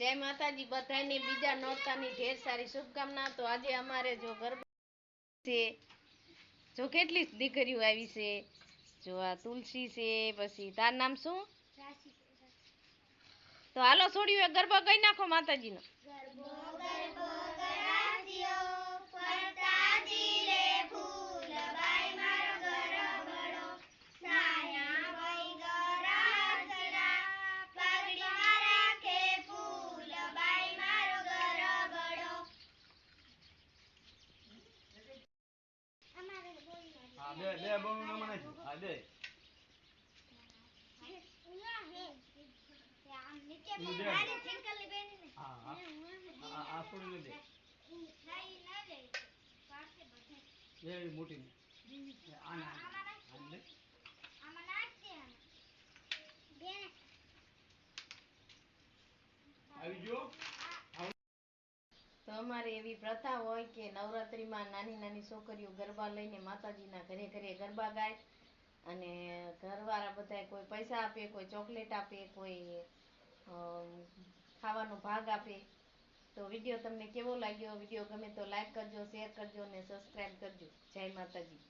જય માતાજી બધાને બીજા નોરતાની ઢેર સારી શુભકામના. તો આજે અમારે જો ગરબા છે જો કેટલી દીકરીઓ આવી છે જો આ તુલસી છે પછી તાર નામ શું? તો હાલો છોડ્યું ગરબા કઈ નાખો માતાજીનો. બે બે બહુ ના મને હા બે મોટી આવી તો અમારે એવી પ્રથા હોય કે નવરાત્રિમાં નાની નાની છોકરીઓ ગરબા લઈને માતાજીના ઘરે ઘરે ગરબા ગાય અને ઘરવાળા બધા કોઈ પૈસા આપે, કોઈ ચોકલેટ આપે, કોઈ ખાવાનો ભાગ આપે. તો વીડિયો તમને કેવો લાગ્યો? વીડિયો ગમે તો લાઈક કરજો, શેર કરજો અને સબસ્ક્રાઈબ કરજો. જય માતાજી.